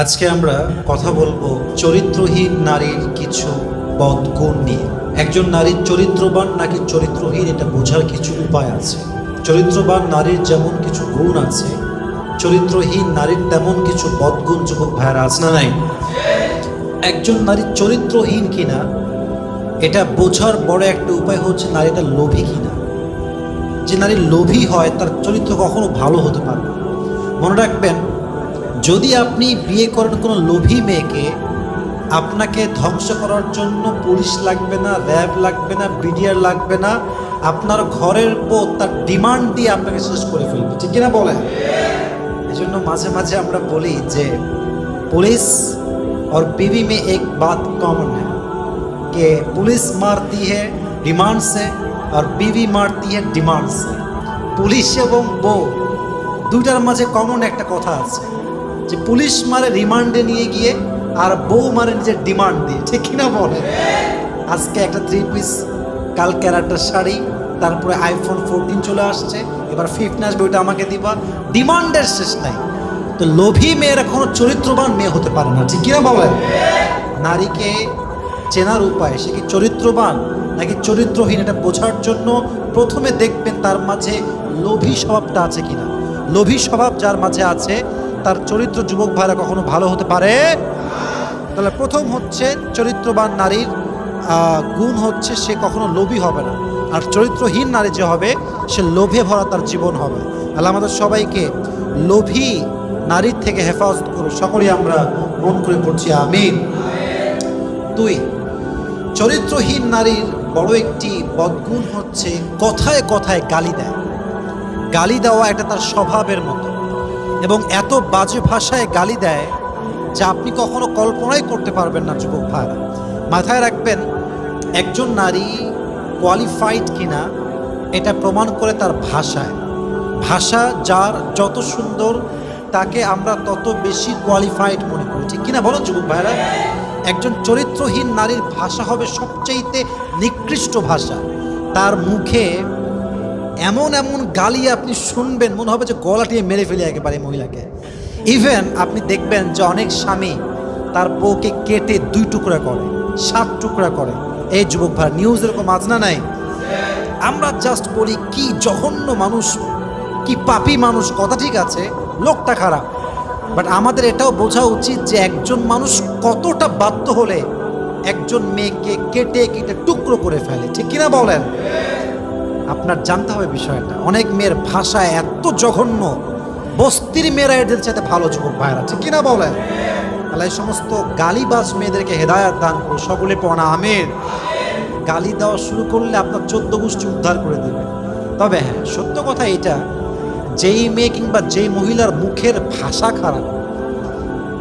আজকে আমরা কথা বলব চরিত্রহীন নারীর কিছু বদগুণ নিয়ে। একজন নারীর চরিত্রবান নাকি চরিত্রহীন, এটা বোঝার কিছু উপায় আছে। চরিত্রবান নারীর যেমন কিছু গুণ আছে, চরিত্রহীন নারীর তেমন কিছু বদগুণ, যুবক ভাইয়ারা, আছে না নাই? একজন নারী চরিত্রহীন কিনা, এটা বোঝার বড় একটা উপায় হচ্ছে নারীটা লোভী কিনা। যে নারী লোভী হয়, তার চরিত্র কখনো ভালো হতে পারে মনে রাখবেন যদি আপনি বিয়ে করেন কোনো লোভী মেয়েকে আপনাকে ধ্বংস করার জন্য পুলিশ লাগবে না র্যাব লাগবে না বিডিআর লাগবে না আপনার ঘরের পর তার ডিমান্ড দিয়ে আপনাকে শেষ করে ফেলবে ঠিক কিনা বলেন এই জন্য মাঝে মাঝে আমরা বলি যে पुलिस और बीवी में एक बात कॉमन है कि पुलिस मारती है डिमांड से और बीवी मारती है डिमांड से পুলিশ এবং বউ দুইটার মাঝে কমন একটা কথা আছে যে পুলিশ মারে রিমান্ডে নিয়ে গিয়ে আর বউ মারে নিজের ডিমান্ড দিয়ে, ঠিক কিনা বলে? আজকে একটা থ্রি পিস কাল ক্যারাটার শাড়ি, তারপরে আইফোন ফোরটিন চলে আসছে, এবার ফিফটিন আসবে, ওইটা আমাকে দিবা। ডিমান্ডের শেষ নাই। তো লোভী মেয়েরা কোনো চরিত্রবান মেয়ে হতে পারে না, ঠিক কিনা বলে? নারীকে চেনার উপায়, সে কি চরিত্রবান নাকি চরিত্রহীন, এটা বোঝার জন্য প্রথমে দেখবেন তার মাঝে লোভী স্বভাবটা আছে কিনা। লোভী স্বভাব যার মাঝে আছে তার চরিত্র যুবক ভাইরা কখনো ভালো হতে পারে? তাহলে প্রথম হচ্ছে চরিত্রবান নারীর গুণ হচ্ছে সে কখনো লোভী হবে না। আর চরিত্রহীন নারী যে হবে, সে লোভে ভরা তার জীবন হবে। আল্লাহ আমাদের সবাইকে লোভী নারীর থেকে হেফাজত করো। সকলেই আমরা মন করে পড়ছি, আমিন। দুই, চরিত্রহীন নারীর বড় একটি বদগুণ হচ্ছে কথায় কথায় গালি দেয়। গালি দেওয়া এটা তার স্বভাবের মতো। এবং এত বাজে ভাষায় গালি দেয় যা আপনি কখনো কল্পনাই করতে পারবেন না, যুবক ভাইরা মাথায় রাখবেন, একজন নারী কোয়ালিফাইড কিনা, এটা প্রমাণ করে তার ভাষায়। ভাষা যার যত সুন্দর, তাকে আমরা তত বেশি কোয়ালিফাইড মনে করি। ঠিক কিনা বলো, যুবক ভাইরা একজন চরিত্রহীন নারীর ভাষা হবে সবচাইতে নিকৃষ্ট ভাষা। তার মুখে এমন এমন গালি আপনি শুনবেন, মনে হবে যে গলা টিয়ে মেরে ফেলে একেবারে মহিলাকে। ইভেন আপনি দেখবেন যে অনেক স্বামী তার বউকে কেটে দুই টুকরা করে, সাত টুকরা করে। এই যুবক ভাই নিউজ এরকম আজনা নাই? আমরা জাস্ট বলি কি জঘন্য মানুষ, কি পাপী মানুষ, কথা ঠিক আছে, লোকটা খারাপ। বাট আমাদের এটাও বোঝা উচিত যে একজন মানুষ কতটা বাধ্য হলে একজন মেয়েকে কেটে কেটে টুকরো করে ফেলে। ঠিক কিনা বলেন? আপনার জানতে হবে বিষয়টা। অনেক মেয়ের ভাষা এত জঘন্য। বস্তির মেয়েরা এদের চাইতে ভালো যুবক ভাইরা ঠিক কিনা বলেন? তাহলে এই সমস্ত গালিবাজ মেয়েদেরকে হেদায়াত দান করো সকলে পড়া আমের গালি দেওয়া শুরু করলে আপনার চোদ্দ গোষ্ঠী উদ্ধার করে দেবে। তবে হ্যাঁ সত্য কথা এটা, যেই মেয়ে কিংবা যেই মহিলার মুখের ভাষা খারাপ,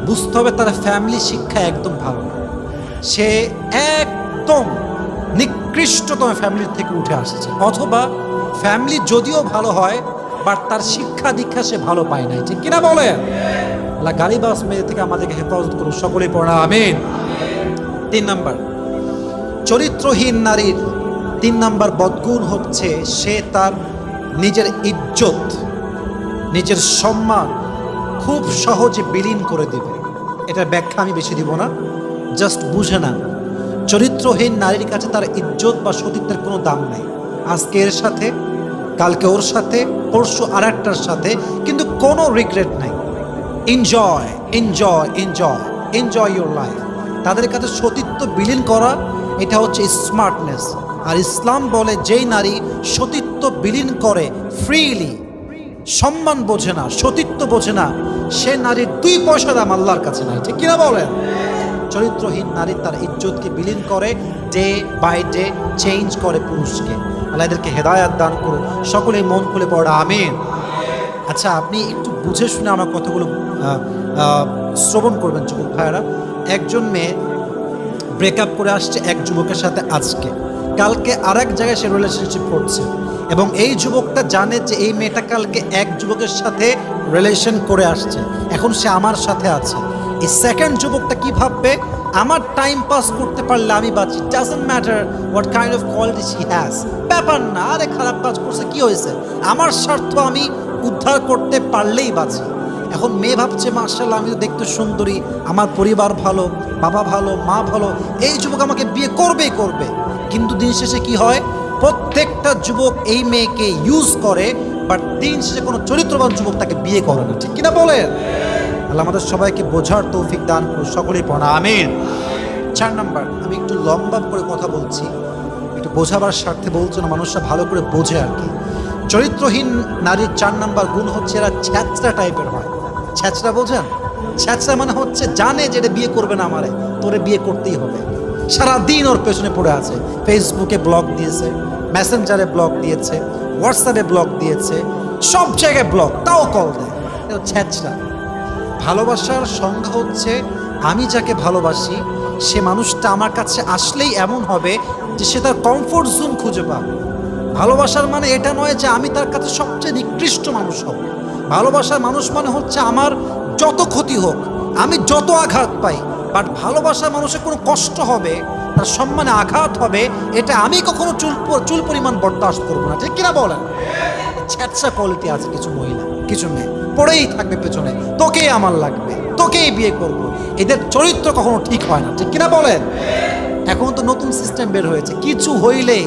বুঝতে হবে তার ফ্যামিলি শিক্ষা একদম ভালো সে একদম নিকৃষ্টতম ফ্যামিলির থেকে উঠে আসছে। অথবা ফ্যামিলি যদিও ভালো হয় বাট তার শিক্ষা দীক্ষা সে ভালো পায় নাই। ঠিক কিনা বলে গালিবাস মেয়ে থেকে আমাদেরকে হেফাজত করুন সকলেই পড়া আমিন। তিন নাম্বার, চরিত্রহীন নারীর তিন নাম্বার বদগুণ হচ্ছে সে তার নিজের ইজ্জত, নিজের সম্মান খুব সহজে বিলীন করে দেবে। এটার ব্যাখ্যা আমি বেশি দিব না জাস্ট বুঝে না চরিত্রহীন নারীর কাছে তার ইজ্জত বা সতীত্বের কোনো দাম নেই। আজকে এর সাথে, কালকে ওর সাথে, পরশু আর একটার সাথে কিন্তু কোনো রিগ্রেট নাই। Enjoy enjoy enjoy enjoy your life তাদের কাছে সতীত্ব বিলীন করা, এটা হচ্ছে স্মার্টনেস আর ইসলাম বলে যেই নারী সতীত্ব বিলীন করে ফ্রিলি সম্মান বোঝে না, সতীত্ব বোঝে না, সে নারীর দুই পয়সা দাম আল্লাহর কাছে নাই। ঠিক কিনা বলেন? চরিত্রহীন নারী তার ইজ্জতকে বিলীন করে ডে বাই ডে চেঞ্জ করে পুরুষকে। আল্লাহ এদেরকে হেদায়াত দান করুন। সকলেই মন খুলে পড়া, আমিন। আচ্ছা আপনি একটু বুঝে শুনে আমার কথাগুলো শ্রবণ করবেন যুবক ভাইয়েরা। একজন মেয়ে ব্রেকআপ করে আসছে এক যুবকের সাথে আজকে। কালকে আর এক জায়গায় সে রিলেশনশিপ করছে। এবং এই যুবকটা জানে যে এই মেয়েটা কালকে এক যুবকের সাথে রিলেশন করে আসছে। এখন সে আমার সাথে আছে। এই সেকেন্ড যুবকটা কি ভাববে? আমার টাইম পাস করতে পারলে আমি বাঁচি। Doesn't matter what kind of quality she has ব্যাপার না, আরে খারাপ কাজ করছে, কি হয়েছে? আমার স্বার্থ আমি উদ্ধার করতে পারলেই বাঁচি। এখন মেয়ে ভাবছে মার্শাল আমি তো দেখতে সুন্দরী। আমার পরিবার ভালো, বাবা ভালো, মা ভালো। এই যুবক আমাকে বিয়ে করবেই করবে। কিন্তু দিন শেষে কি হয়? প্রত্যেকটা যুবক এই মেয়েকে ইউজ করে বাট দিন শেষে কোনো চরিত্রবান যুবক তাকে বিয়ে করে না। ঠিক কিনা বলেন? আমাদের সবাইকে বোঝার তৌফিক দান করুন, সকলেই পড়া আমিন। চার নাম্বার, আমি একটু লম্বা করে কথা বলছি, একটু বোঝাবার স্বার্থে বলছো না, মানুষরা ভালো করে বোঝে আর কি। চরিত্রহীন নারীর চার নাম্বার গুণ হচ্ছে এরা ছ্যাচরা টাইপের হয়। ছ্যাচরা বোঝেন? ছ্যাচরা মানে হচ্ছে জানে যেটা বিয়ে করবে না আমারে, তোরে বিয়ে করতেই হবে। সারাদিন ওর পেছনে পড়ে আছে ফেসবুকে ব্লগ দিয়েছে মেসেঞ্জারে ব্লগ দিয়েছে হোয়াটসঅ্যাপে ব্লগ দিয়েছে, সব জায়গায় ব্লগ, তাও কল দেয়। এটা ছ্যাচরা ভালোবাসার সংজ্ঞা হচ্ছে, আমি যাকে ভালোবাসি, সে মানুষটা আমার কাছে আসলেই এমন হবে যে সে তার কমফোর্ট জোন খুঁজে পাবে। ভালোবাসার মানে এটা নয় যে আমি তার কাছে সবচেয়ে নিকৃষ্ট মানুষ হব। ভালোবাসার মানুষ মানে হচ্ছে আমার যত ক্ষতি হোক, আমি যত আঘাত পাই বাট ভালোবাসার মানুষের কোনো কষ্ট হবে, তার সম্মানে আঘাত হবে, এটা আমি কখনো চুল চুল পরিমাণ বরদাস্ত করব না। ঠিক কিনা বলেন? ছ্যাঁচা কোয়ালিটি আছে কিছু মহিলা, কিছু মেয়ে। পড়েই থাকবে পেছনে। তোকেই আমার লাগবে। তোকেই বিয়ে করব। এদের চরিত্র কখনো ঠিক হয় না, ঠিক কিনা বলেন? এখন তো নতুন সিস্টেম বের হয়েছে। কিছু হইলে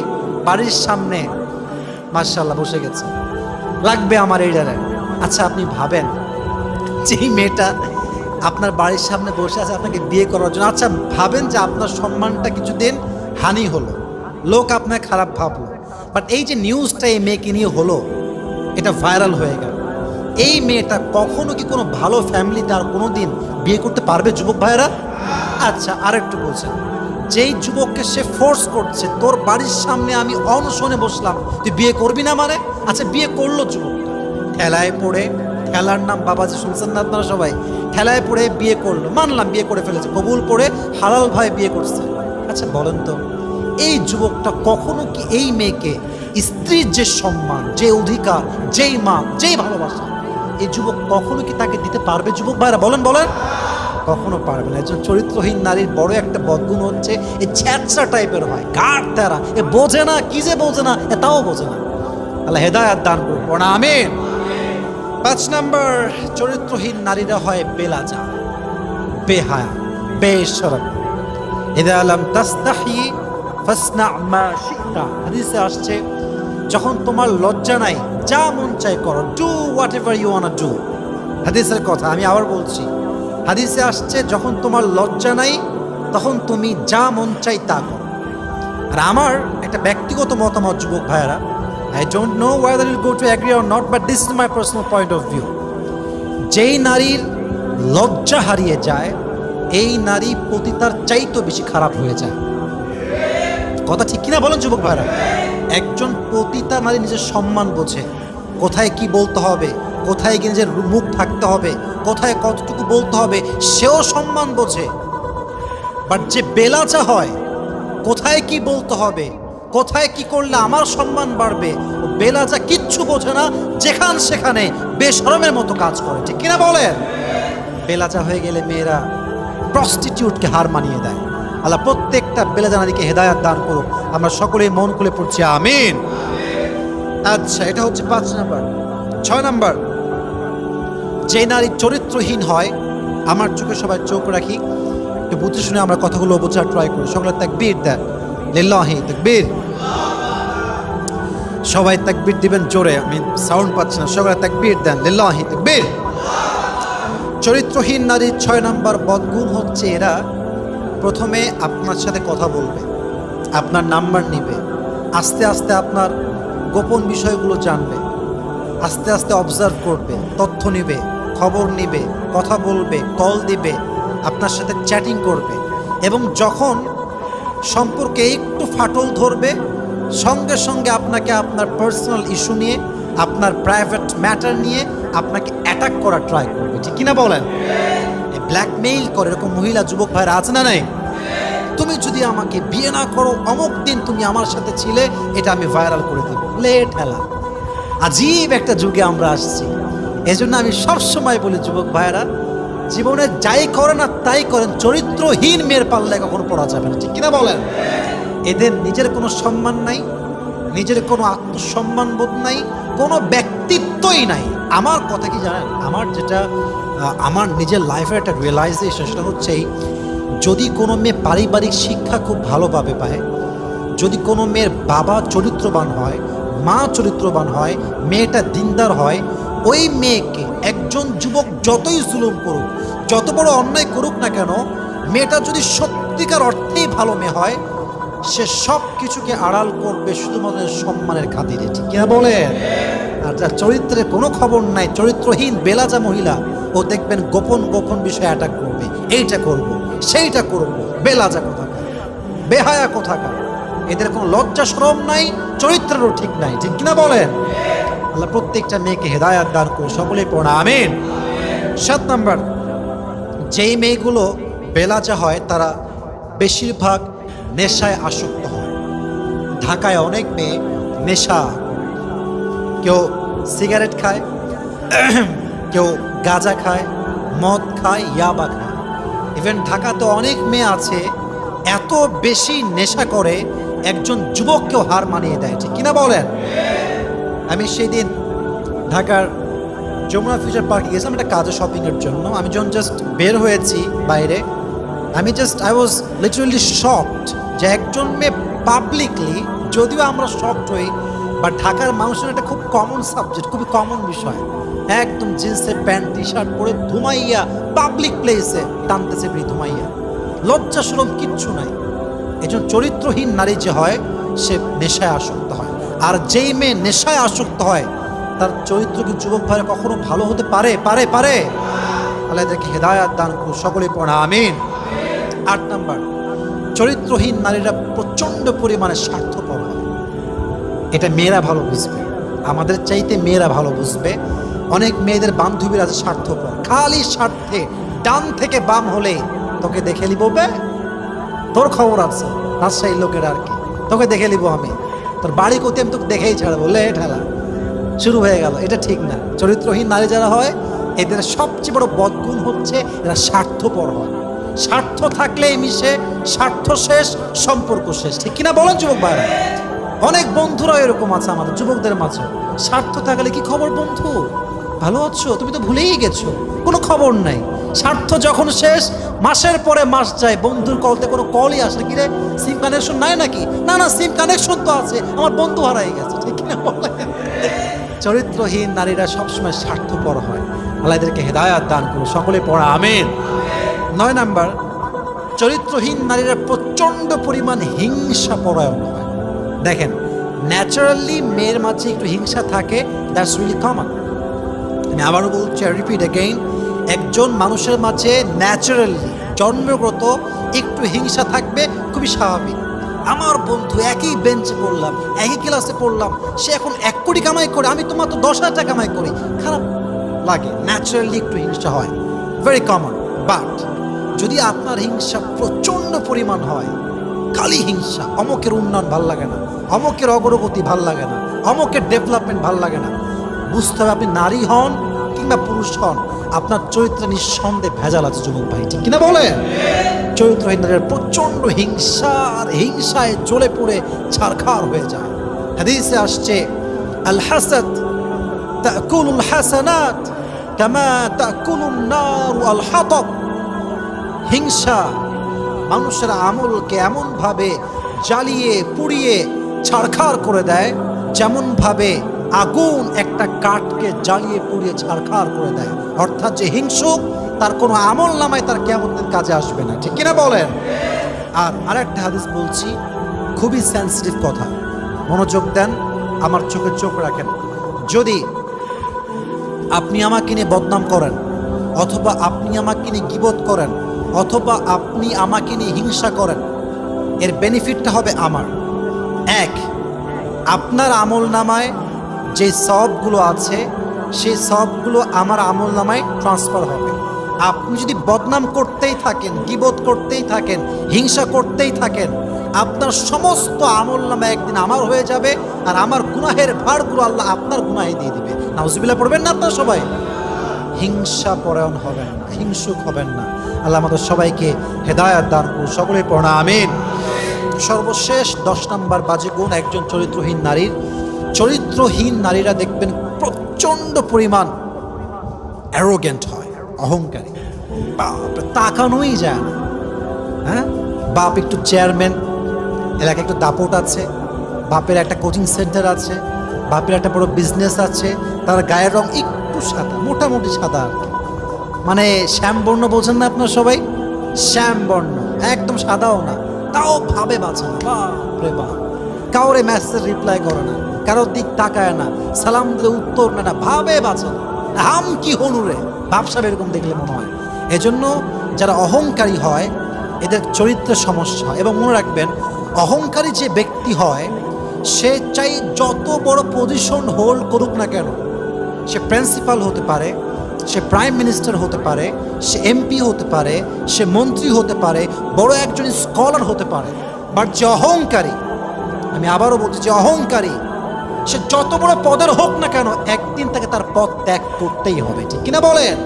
বাড়ির সামনে মার্শাল্লাহ বসে গেছে। লাগবে আমার এই ডারে আচ্ছা আপনি ভাবেন, যেই মেয়েটা আপনার বাড়ির সামনে বসে আছে, আপনাকে বিয়ে করার জন্য। আচ্ছা ভাবেন যে আপনার সম্মানটা কিছুদিন হানি হলো। লোক আপনার খারাপ ভাবলো। বাট এই যে নিউজটা এই মেয়েকে নিয়ে হলো, এটা ভাইরাল হয়ে গেল। এই মেয়েটা কখনো কি কোনো ভালো ফ্যামিলিতে আর কোনো দিন বিয়ে করতে পারবে যুবক ভাইয়েরা? আচ্ছা আরেকটু বলছেন। যেই যুবককে সে ফোর্স করছে, তোর বাড়ির সামনে আমি অনশনে বসলাম, তুই বিয়ে করবি না মানে? আচ্ছা বিয়ে করল যুবক। ঠেলায় পড়ে, ঠেলার নাম বাবাজি শুনছেন না আপনারা সবাই? ঠেলায় পড়ে বিয়ে করল, মানলাম বিয়ে করে ফেলেছে, কবুল পড়ে হালাল ভাই বিয়ে করছে। আচ্ছা বলেন তো, এই যুবকটা কখনো কি এই মেয়েকে স্ত্রীর যে সম্মান, যে অধিকার, যেই মা যেই ভালোবাসা এই যুবক কখনো কি তাকে দিতে পারবে? যুবক ভাইরা, বলেন বলেন। কখনো পারবে না। একজন চরিত্রহীন নারীর বড় একটা বদগুণ হচ্ছে এই ছ্যাঁচড়া টাইপের হয়, গাঢ় তারা। এ বোঝে না, কি যে বোঝে না, এ তাও বোঝে না। আল্লাহ হেদায়াত দান করুন। পড়া আমিন। পাঁচ নম্বর, চরিত্রহীন নারীরা হয় বেলাজা, বেহায়া বেশরম ইদা আলম তাস্তাহি আসছে, যখন তোমার লজ্জা নাই যা মন চাই করো। Do whatever you want do হাদিসের কথা আমি আবার বলছি। হাদিসে আসছে, যখন তোমার লজ্জা নাই, তখন তুমি যা মন চাই তা করো। আর আমার একটা ব্যক্তিগত মতামত, যুবক ভাইয়েরা I don't know whether will go to agree or not but this is my personal point of view যেই নারীর লজ্জা হারিয়ে যায়, এই নারী পতিতার চাইতেও বেশি খারাপ হয়ে যায়। কথা ঠিক কিনা বলেন, যুবক ভাইরা একজন পতিতা নারী নিজের সম্মান বোঝে। কোথায় কি বলতে হবে, কোথায় গিয়ে নিজের মুখ থাকতে হবে, কোথায় কতটুকু বলতে হবে, সেও সম্মান বোঝে। বাট যে বেলাচা হয়, কোথায় কি বলতে হবে, কোথায় কি করলে আমার সম্মান বাড়বে, বেলাচা কিচ্ছু বোঝে না, যেখান সেখানে বেশরমের মতো কাজ করে। ঠিক কিনা বলেন? বেলাচা হয়ে গেলে মেয়েরা প্রস্টিটিউটকে হার মানিয়ে দেয়। আল্লাহ প্রত্যেকটা বেলাজা নারীকে হেদায়াত দান করুক। আমরা সকলেই মন খুলে পড়ছি, আমিন। আচ্ছা এটা হচ্ছে পাঁচ নাম্বার। ছয় নাম্বার। যে নারী চরিত্রহীন হয়, আমার চোখে সবাই চোখ রাখি। একটু বুঝে শুনে আমরা কথাগুলো বোঝার ট্রাই করি। সকলে তাকবীর দেন। লিল্লাহি, তাকবীর। সবাই তাকবীর দিবেন জোরে, আমি সাউন্ড পাচ্ছি না। সবাই তাকবীর দেন। লিল্লাহি, তাকবীর। চরিত্রহীন নারীর ছয় নাম্বার বদগুণ হচ্ছে এরা প্রথমে আপনার সাথে কথা বলবে, আপনার নাম্বার নিবে, আস্তে আস্তে আপনার গোপন বিষয়গুলো জানবে, আস্তে আস্তে অবজার্ভ করবে, তথ্য নিবে, খবর নিবে, কথা বলবে কল দিবে, আপনার সাথে চ্যাটিং করবে এবং যখন সম্পর্কে একটু ফাটল ধরবে, সঙ্গে সঙ্গে আপনাকে আপনার পার্সোনাল ইস্যু নিয়ে, আপনার প্রাইভেট ম্যাটার নিয়ে আপনাকে অ্যাটাক করার ট্রাই করবে। ঠিক কিনা বলেন? ব্ল্যাকমেইল করে এরকম মহিলা, যুবক ভাইরা আছে না নাই? তুমি যদি আমাকে বিয়ে না করো, অমুক দিন তুমি আমার সাথে ছিলে, এটা আমি ভাইরাল করে দেব। লেট হেলা আজীব একটা যুগে আমরা আসছি। এজন্য আমি সবসময় বলি, যুবক ভাইয়েরা জীবনে যাই করেন আর তাই করেন, চরিত্রহীন মেয়ের পাল্লায় কখনো পড়া যাবে না। ঠিক কিনা বলেন? এদের নিজের কোনো সম্মান নাই, নিজের কোনো আত্মসম্মান বোধ নাই, কোনো ব্যক্তিত্বই নাই। আমার কথা কি জানেন? আমার যেটা আমার নিজের লাইফের একটা রিয়েলাইজেশন সেটা হচ্ছে এই, যদি কোনো মেয়ে পারিবারিক শিক্ষা খুব ভালোভাবে পায় যদি কোনো মেয়ের বাবা চরিত্রবান হয় মা চরিত্রবান হয় মেয়েটা দিনদার হয় ওই মেয়েকে একজন যুবক যতই জুলুম করুক যত বড় অন্যায় করুক না কেন মেয়েটা যদি সত্যিকার অর্থেই ভালো মেয়ে হয় সে সব কিছুকে আড়াল করবে শুধুমাত্র সম্মানের খাতিরে। ঠিক বলে আর যার চরিত্রের কোনো খবর নাই চরিত্রহীন বেলাজা মহিলা ও দেখবেন গোপন গোপন বিষয়ে অ্যাটাক করবে। এইটা করব, সেইটা করব, বেলাজা কোথাকার, বেহায়া কোথাকার। এদের কোনো লজ্জা শ্রম নাই, চরিত্রেরও ঠিক নাই, ঠিক কিনা বলেন? আল্লাহ প্রত্যেকটা মেয়েকে হেদায়াত দান করে সকলেই পড়া আমিন। সাত নাম্বার, যেই মেয়েগুলো বেলাজা হয়, তারা বেশিরভাগ নেশায় আসক্ত হয়। ঢাকায় অনেক মেয়ে নেশা কেউ সিগারেট খায়, কেউ গাঁজা খায়, মদ খায়, ইয়াবা খায়। ইভেন ঢাকাতে অনেক মেয়ে আছে, এত বেশি নেশা করে একজন যুবককেও হার মানিয়ে দেয়, ঠিক কিনা বলেন? আমি সেই দিন ঢাকার যমুনা ফিউচার পার্কে গেছিলাম, একটা কাজে শপিংয়ের জন্য। আমি যখন জাস্ট বের হয়েছি বাইরে, আমি just I was literally shocked যে একজন মেয়ে পাবলিকলি যদিও আমরা শকড হই বা ঢাকার মানুষের একটা খুব কমন সাবজেক্ট খুবই কমন বিষয়। একদম জিন্সের প্যান্ট টি শার্ট পরে ধুমাইয়া পাবলিক প্লেসে টানতেছে বি ধুমাইয়া। লজ্জা সরম কিচ্ছু নাই। একজন চরিত্রহীন নারী যে হয়, সে নেশায় আসক্ত হয়। আর যেই মেয়ে নেশায় আসক্ত হয়, তার চরিত্র কি যুবক ভাই কখনো ভালো হতে পারে? পারে পারে। এদেরকে হেদায়াত দান করুন সকলেই পড়া, আমিন। আট নাম্বার, চরিত্রহীন নারীরা প্রচণ্ড পরিমাণে স্বার্থপর হয়। এটা মেয়েরা ভালো বুঝবে। আমাদের চাইতে মেয়েরা ভালো বুঝবে। অনেক মেয়েদের বান্ধবীর আছে স্বার্থপর। খালি স্বার্থে ডান থেকে বাম হলে তোকে দেখে নিব বে। তোর খবর আছে, রাজশাহীর লোকের আর কি। তোকে দেখে নিব আমি। তোর বাড়ি কোথায় আমি তোকে দেখেই ছাড়বো, লে ঠেলা। শুরু হয়ে গেল, এটা ঠিক না। চরিত্রহীন নারী যারা হয়, এদের সবচেয়ে বড় বদগুণ হচ্ছে এরা স্বার্থপর হয়। স্বার্থ থাকলেই মিশে, স্বার্থ শেষ, সম্পর্ক শেষ। ঠিক কিনা বলেন যুবক ভাইরা? অনেক বন্ধুরা এরকম আছে আমাদের, যুবকদের মাঝে। স্বার্থ থাকলে কি খবর বন্ধু? ভালো আছো? তুমি তো ভুলেই গেছো। কোনো খবর নাই। স্বার্থ যখন শেষ, মাসের পরে মাস যায়। বন্ধুর কলতে কোনো কলই আসে কি রে সিম কানেকশন নাই নাকি? না না সিম কানেকশন তো আছে। আমার বন্ধু হারাই গেছে। ঠিক কিনা চরিত্রহীন নারীরা সবসময় স্বার্থপর হয়। আল্লাহ এদেরকে হেদায়াত দান করুন। সকলে পড়া, আমেন। নয় নাম্বার, চরিত্রহীন নারীরা প্রচণ্ড পরিমাণ হিংসা পরায়ণ হয়। দেখেন ন্যাচারালি মেয়ের মাঝে একটু হিংসা থাকে দ্যাটস রিলি কমন আবারও বলছি রিপিট অ্যাগেইন একজন মানুষের মাঝে ন্যাচারালি জন্মগত একটু হিংসা থাকবে, খুবই স্বাভাবিক। আমার বন্ধু একই বেঞ্চে পড়লাম, একই ক্লাসে পড়লাম। সে এখন এক কোটি কামাই করে, আমি তো মাত্র দশ হাজার টাকা কামাই করি। খারাপ লাগে ন্যাচারালি একটু হিংসা হয়। ভেরি কমন বাট যদি আপনার হিংসা প্রচণ্ড পরিমাণ হয়, খালি হিংসা, অমকের উন্নয়ন ভালো লাগে না। অমকের অগ্রগতি ভালো লাগে না। অমকের ডেভেলপমেন্ট ভালো লাগে না। বুঝতে হবে আপনি নারী হন কিংবা পুরুষ হন, আপনার চরিত্রে নিঃসন্দেহে ভেজাল আছে যুবক ভাই, ঠিক কিনা বলে চরিত্রহীনদের প্রচণ্ড হিংসা, আর হিংসায় জ্বলে পড়ে ছারখার হয়ে যায়। হাদিসে আসছে আল হাসাদ তাকুলুল হাসানাত কামা তাকুলুন নার আল হাতব হিংসা মানুষের আমলকে এমনভাবে জ্বালিয়ে, পুড়িয়ে ছাড়খাড় করে দেয়, যেমনভাবে আগুন একটা কাঠকে জ্বালিয়ে, পুড়িয়ে ছাড়খাড় করে দেয়। অর্থাৎ যে হিংসুক, তার কোনো আমল নামায় তার কেমন কাজে আসবে না। ঠিক কিনা বলেন? আর আরেকটা হাদিস বলছি, খুবই সেন্সিটিভ কথা। মনোযোগ দেন, আমার চোখে চোখ রাখেন। যদি আপনি আমাকে নিয়ে বদনাম করেন, অথবা আপনি আমাকে নিয়ে গিবোধ করেন, অথবা আপনি আমাকে নিয়ে হিংসা করেন, এর বেনিফিটটা হবে আমার। এক, আপনার আমল নামায় যে সবগুলো আছে সেই সবগুলো আমার আমল নামায় ট্রান্সফার হবে। আপনি যদি বদনাম করতেই থাকেন, গিবত করতেই থাকেন, হিংসা করতেই থাকেন, আপনার সমস্ত আমল নামা একদিন আমার হয়ে যাবে আর আমার গুনাহের ভাড়গুলো আল্লাহ আপনার গুনাহে দিয়ে দিবে। নাউজুবিল্লাহ পড়বেন না আপনার সবাই? হিংসা পরায়ণ হবেন না, হিংসুক হবেন না। আল্লাহ আমাদের সবাইকে হেদায়াত দান করুন সকলে পড়া আমিন। সর্বশেষ দশ নম্বর বাজে গুণ, একজন চরিত্রহীন নারীর চরিত্রহীন নারীরা দেখবেন প্রচণ্ড পরিমাণ অ্যারোগেন্ট হয়, অহংকারী। বাপরে তাকানোই যায় না। হ্যাঁ? বাপ একটু চেয়ারম্যান এলাকায় একটু দাপট আছে। বাপের একটা কোচিং সেন্টার আছে। বাপের একটা বড় বিজনেস আছে। তার গায়ের রং একটু সাদা, মোটামুটি সাদা। মানে শ্যামবর্ণ বোঝেন না আপনার সবাই? শ্যামবর্ণ একদম সাদাও না। তাও ভাবে বাঁচে না। বাপরে বাপ। কাউরে মেসেজ রিপ্লাই করে না। কারোর দিক তাকায় না, সালাম দিলে উত্তর না না, ভাবে বাঁচে হাম কি হনুরে ব্যবসা এরকম দেখলে মনে হয়। এজন্য যারা অহংকারী হয়, এদের চরিত্রের সমস্যা। এবং মনে রাখবেন, অহংকারী যে ব্যক্তি হয়, সে চাই যত বড় পজিশন হোল্ড করুক না কেন, সে প্রিন্সিপাল হতে পারে, সে প্রাইম মিনিস্টার হতে পারে, সে এমপি হতে পারে, সে মন্ত্রী হতে পারে, বড় একজন স্কলার হতে পারে। বাট যে অহংকারী, আমি আবারও বলছি যে অহংকারী সে যত বড় পদের হোক না কেন, একদিন তাকে তার পদ ত্যাগ করতেই হবে, ঠিক কিনা বলেন?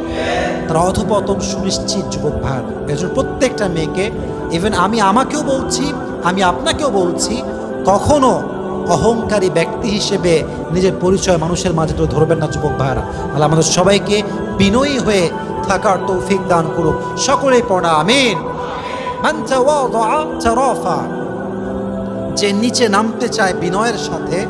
তার অধপতন সুনিশ্চিত, যুবক ভাই। এজন্য প্রত্যেকটা মেয়েকে ইভেন আমি আমাকেও বলছি, আমি আপনাকেও বলছি, কখনো অহংকারী ব্যক্তি হিসেবে নিজের পরিচয় মানুষের মাঝে তো ধরবেন না, যুবক ভাইরা তাহলে আমাদের সবাইকে বিনয়ী হয়ে থাকার তৌফিক দান করুক। সকলেই পড়া, আমিন। মান। যে নিচে নামতে চায় বিনয়ের সাথে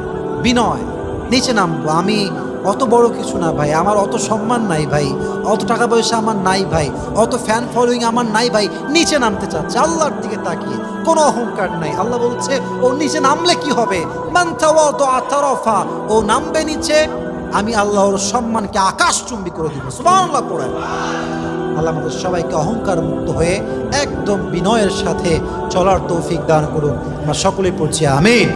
বিনয় নিচে নামবো। আমি অত বড় কিছু না ভাই। আমার অত সম্মান নাই ভাই। অত টাকা পয়সা আমার নাই ভাই। অত ফ্যান ফলোয়িং আমার নাই ভাই। নিচে নামতে চাচ্ছে। আল্লাহর দিকে তাকিয়ে। কোনো অহংকার নাই। আল্লাহ বলছে, ও নিচে নামলে কি হবে? মান তাওয়াদাআ তারাফা। ও নামবে নিচে, আমি আল্লাহর সম্মানকে আকাশচুম্বী করে দিব। সুবহানাল্লাহ পড়ে। আল্লাহ আমাদের সবাইকে অহংকার মুক্ত হয়ে একদম বিনয়ের সাথে চলার তৌফিক দান করুন। আমরা সকলেই পড়ছি আমি